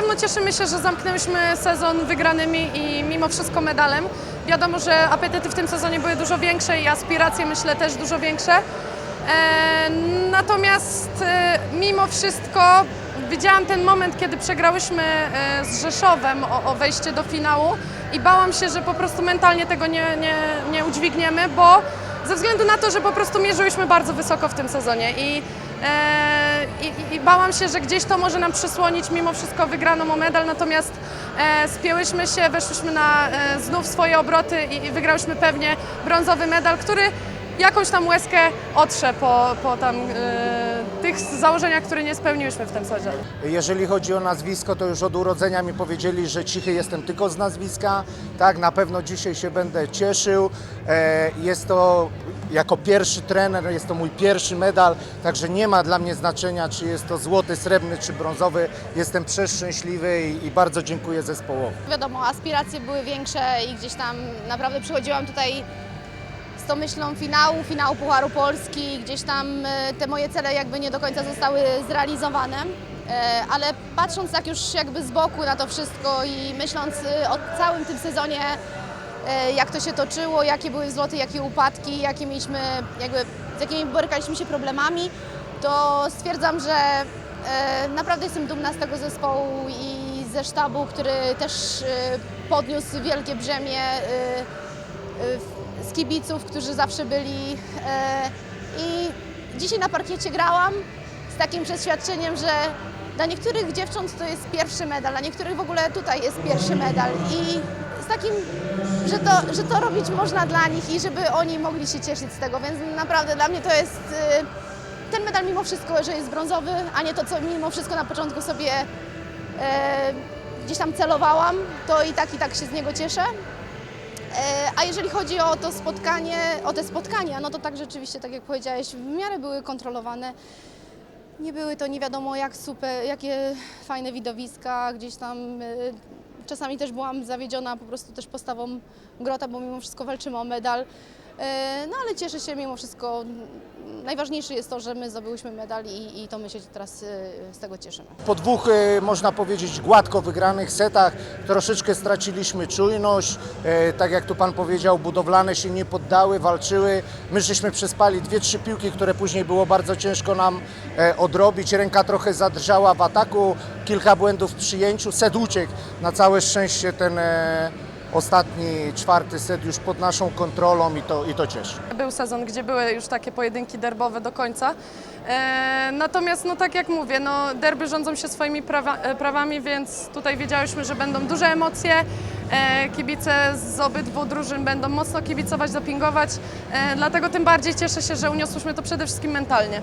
pewno cieszymy się, że zamknęliśmy sezon wygranymi i mimo wszystko medalem. Wiadomo, że apetyty w tym sezonie były dużo większe i aspiracje myślę też dużo większe. E, natomiast e, mimo wszystko widziałam ten moment, kiedy przegrałyśmy e, z Rzeszowem o, wejście do finału i bałam się, że po prostu mentalnie tego nie, nie, nie udźwigniemy, bo ze względu na to, że po prostu mierzyłyśmy bardzo wysoko w tym sezonie i, e, i, i bałam się, że gdzieś to może nam przysłonić mimo wszystko wygraną o medal, natomiast e, spięłyśmy się, weszłyśmy na e, znów swoje obroty i, i wygrałyśmy pewnie brązowy medal, który jakąś tam łezkę otrze po, po tam e, tych założeniach, które nie spełniłyśmy w tym sezonie. Jeżeli chodzi o nazwisko, to już od urodzenia mi powiedzieli, że cichy jestem tylko z nazwiska. Tak, na pewno dzisiaj się będę cieszył. E, Jest to jako pierwszy trener, jest to mój pierwszy medal, także nie ma dla mnie znaczenia, czy jest to złoty, srebrny czy brązowy. Jestem przeszczęśliwy i, i bardzo dziękuję zespołowi. Wiadomo, aspiracje były większe i gdzieś tam naprawdę przychodziłam tutaj z tą myślą finału, finału Pucharu Polski, gdzieś tam e, te moje cele jakby nie do końca zostały zrealizowane, E, ale patrząc tak już jakby z boku na to wszystko i myśląc e, o całym tym sezonie, jak to się toczyło, jakie były wzloty, jakie upadki, jakie mieliśmy, jakby, z jakimi borykaliśmy się problemami, to stwierdzam, że e, naprawdę jestem dumna z tego zespołu i ze sztabu, który też e, podniósł wielkie brzemię e, e, z kibiców, którzy zawsze byli. e, I dzisiaj na parkiecie grałam z takim przeświadczeniem, że dla niektórych dziewcząt to jest pierwszy medal, dla niektórych w ogóle tutaj jest pierwszy medal. I takim, że to, że to robić można dla nich i żeby oni mogli się cieszyć z tego, więc naprawdę dla mnie to jest e, ten medal mimo wszystko, że jest brązowy, a nie to, co mimo wszystko na początku sobie e, gdzieś tam celowałam, to i tak, i tak się z niego cieszę. E, A jeżeli chodzi o to spotkanie, o te spotkania, no to tak rzeczywiście, tak jak powiedziałeś, w miarę były kontrolowane. Nie były to nie wiadomo jak super, jakie fajne widowiska, gdzieś tam czasami też byłam zawiedziona po prostu też postawą Grota, bo mimo wszystko walczymy o medal. E, No ale cieszę się mimo wszystko. Najważniejsze jest to, że my zdobyłyśmy medal i, i to my się teraz e, z tego cieszymy. Po dwóch, e, można powiedzieć, gładko wygranych setach troszeczkę straciliśmy czujność. Tak jak tu Pan powiedział, budowlane się nie poddały, walczyły. My żeśmy przespali dwie, trzy piłki, które później było bardzo ciężko nam odrobić. Ręka trochę zadrżała w ataku, kilka błędów w przyjęciu. Set uciekł. Na całe szczęście ten e, ostatni, czwarty set już pod naszą kontrolą i to, i to cieszy. Był sezon, gdzie były już takie pojedynki derbowe do końca. E, natomiast, no tak jak mówię, no, derby rządzą się swoimi prawa, e, prawami, więc tutaj wiedziałyśmy, że będą duże emocje. E, kibice z obydwu drużyn będą mocno kibicować, dopingować. E, dlatego tym bardziej cieszę się, że uniosłyśmy to przede wszystkim mentalnie.